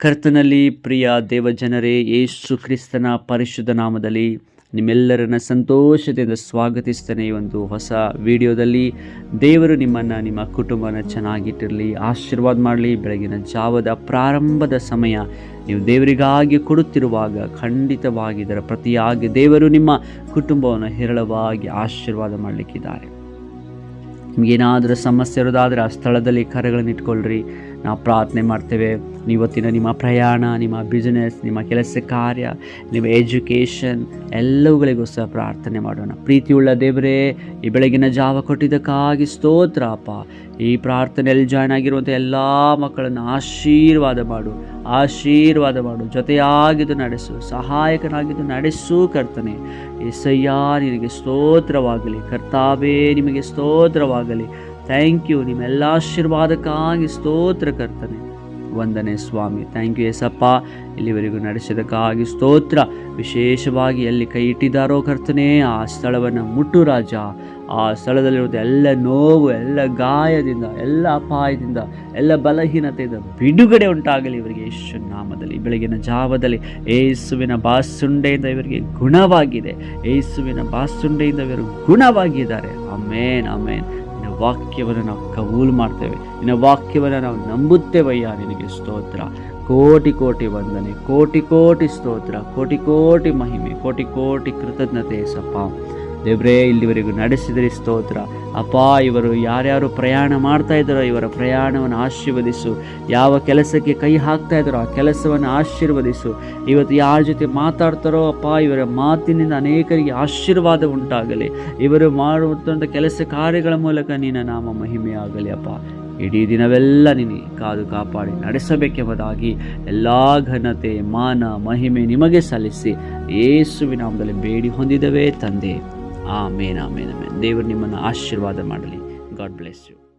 ಕರ್ತನಲ್ಲಿ ಪ್ರಿಯ ದೇವಜನರೇ, ಯೇಸು ಕ್ರಿಸ್ತನ ಪರಿಶುದ್ಧ ನಾಮದಲ್ಲಿ ನಿಮ್ಮೆಲ್ಲರನ್ನ ಸಂತೋಷದಿಂದ ಸ್ವಾಗತಿಸ್ತೇನೆ ಈ ಒಂದು ಹೊಸ ವಿಡಿಯೋದಲ್ಲಿ. ದೇವರು ನಿಮ್ಮನ್ನು, ನಿಮ್ಮ ಕುಟುಂಬನ ಚೆನ್ನಾಗಿಟ್ಟಿರಲಿ, ಆಶೀರ್ವಾದ ಮಾಡಲಿ. ಬೆಳಗಿನ ಜಾವದ ಪ್ರಾರಂಭದ ಸಮಯ ನೀವು ದೇವರಿಗಾಗಿ ಕೊಡುತ್ತಿರುವಾಗ ಖಂಡಿತವಾಗಿ ಇದರ ಪ್ರತಿಯಾಗಿ ದೇವರು ನಿಮ್ಮ ಕುಟುಂಬವನ್ನು ಹೇರಳವಾಗಿ ಆಶೀರ್ವಾದ ಮಾಡಲಿಕ್ಕಿದ್ದಾರೆ. ನಿಮಗೇನಾದರೂ ಸಮಸ್ಯೆ ಇರೋದಾದರೆ ಆ ಸ್ಥಳದಲ್ಲಿ ಕರೆಗಳನ್ನು ನಾವು ಪ್ರಾರ್ಥನೆ ಮಾಡ್ತೇವೆ. ಇವತ್ತಿನ ನಿಮ್ಮ ಪ್ರಯಾಣ, ನಿಮ್ಮ ಬಿಸ್ನೆಸ್ ನಿಮ್ಮ ಕೆಲಸ ಕಾರ್ಯ, ನಿಮ್ಮ ಎಜುಕೇಷನ್ ಎಲ್ಲವುಗಳಿಗೂ ಸಹ ಪ್ರಾರ್ಥನೆ ಮಾಡೋಣ. ಪ್ರೀತಿಯುಳ್ಳ ದೇವರೇ, ಈ ಬೆಳಗಿನ ಜಾವ ಕೊಟ್ಟಿದ್ದಕ್ಕಾಗಿ ಸ್ತೋತ್ರ ಅಪ್ಪ. ಈ ಪ್ರಾರ್ಥನೆಯಲ್ಲಿ ಜಾಯ್ನ್ ಆಗಿರುವಂಥ ಎಲ್ಲ ಮಕ್ಕಳನ್ನು ಆಶೀರ್ವಾದ ಮಾಡು ಆಶೀರ್ವಾದ ಮಾಡು. ಜೊತೆಯಾಗಿದ್ದು ನಡೆಸು, ಸಹಾಯಕನಾಗಿದ್ದು ನಡೆಸು ಕರ್ತನೆ. ಎಸಯ್ಯ ನಿನಗೆ ಸ್ತೋತ್ರವಾಗಲಿ. ಕರ್ತಾವೇ ನಿಮಗೆ ಸ್ತೋತ್ರವಾಗಲಿ. ಥ್ಯಾಂಕ್ ಯು ನಿಮ್ಮೆಲ್ಲ ಆಶೀರ್ವಾದಕ್ಕಾಗಿ ಸ್ತೋತ್ರ ಕರ್ತನೆ. ವಂದನೆ ಸ್ವಾಮಿ. ಥ್ಯಾಂಕ್ ಯು ಎಸಪ್ಪ ಇಲ್ಲಿವರೆಗೂ ನಡೆಸಿದಕ್ಕಾಗಿ ಸ್ತೋತ್ರ. ವಿಶೇಷವಾಗಿ ಎಲ್ಲಿ ಕೈ ಇಟ್ಟಿದ್ದಾರೋ ಕರ್ತನೆ, ಆ ಸ್ಥಳವನ್ನು ಮುಟ್ಟು ರಾಜ. ಆ ಸ್ಥಳದಲ್ಲಿರುವುದು ಎಲ್ಲ ನೋವು, ಎಲ್ಲ ಗಾಯದಿಂದ, ಎಲ್ಲ ಅಪಾಯದಿಂದ, ಎಲ್ಲ ಬಲಹೀನತೆಯಿಂದ ಬಿಡುಗಡೆ ಉಂಟಾಗಲಿ ಇವರಿಗೆ ಯೇಸು ನಾಮದಲ್ಲಿ. ಬೆಳಗಿನ ಜಾವದಲ್ಲಿ ಏಸುವಿನ ಬಾಸುಂಡೆಯಿಂದ ಇವರಿಗೆ ಗುಣವಾಗಿದೆ. ಏಸುವಿನ ಬಾಸುಂಡೆಯಿಂದ ಇವರು ಗುಣವಾಗಿದ್ದಾರೆ. ಅಮೇನ್ ಅಮೇನ್ ವಾಕ್ಯವನ್ನು ನಾವು ಕಬೂಲ್ ಮಾಡ್ತೇವೆ ನಿನ್ನ ವಾಕ್ಯವನ್ನು ನಾವು ನಂಬುತ್ತೇವಯ್ಯ ನಿನಗೆ ಸ್ತೋತ್ರ ಕೋಟಿ ಕೋಟಿ ವಂದನೆ ಕೋಟಿ ಕೋಟಿ ಸ್ತೋತ್ರ ಕೋಟಿ ಕೋಟಿ ಮಹಿಮೆ ಕೋಟಿ ಕೋಟಿ ಕೃತಜ್ಞತೆ ಸಪ್ಪ ದೇವ್ರೇ, ಇಲ್ಲಿವರೆಗೂ ನಡೆಸಿದರೆ ಸ್ತೋತ್ರ. ಅಪ್ಪ, ಇವರು ಯಾರ್ಯಾರು ಪ್ರಯಾಣ ಮಾಡ್ತಾ ಇದ್ದಾರೋ, ಇವರ ಪ್ರಯಾಣವನ್ನು ಆಶೀರ್ವದಿಸು. ಯಾವ ಕೆಲಸಕ್ಕೆ ಕೈ ಹಾಕ್ತಾ ಇದ್ದಾರೋ, ಆ ಕೆಲಸವನ್ನು ಆಶೀರ್ವದಿಸು. ಇವತ್ತು ಯಾರ ಜೊತೆ ಮಾತಾಡ್ತಾರೋ, ಅಪ್ಪ, ಇವರ ಮಾತಿನಿಂದ ಅನೇಕರಿಗೆ ಆಶೀರ್ವಾದ ಉಂಟಾಗಲಿ. ಇವರು ಮಾಡುವಂಥ ಕೆಲಸ ಕಾರ್ಯಗಳ ಮೂಲಕ ನಿನ್ನ ನಾಮ ಮಹಿಮೆಯಾಗಲಿ, ಅಪ್ಪ. ಇಡೀ ದಿನವೆಲ್ಲ ನಿನಗೆ ಕಾದು ಕಾಪಾಡಿ ನಡೆಸಬೇಕೆಂಬುದಾಗಿ ಎಲ್ಲ ಘನತೆ, ಮಾನ, ಮಹಿಮೆ ನಿಮಗೆ ಸಲ್ಲಿಸಿ ಯೇಸುವಿನಾಮದಲ್ಲಿ ಬೇಡಿ ಹೊಂದಿದವೇ ತಂದೆ. ಆಮೇನ್ ಆಮೇನ್ ಆಮೇನ್. ದೇವರು ನಿಮ್ಮನ್ನು ಆಶೀರ್ವಾದ ಮಾಡಲಿ. God bless you.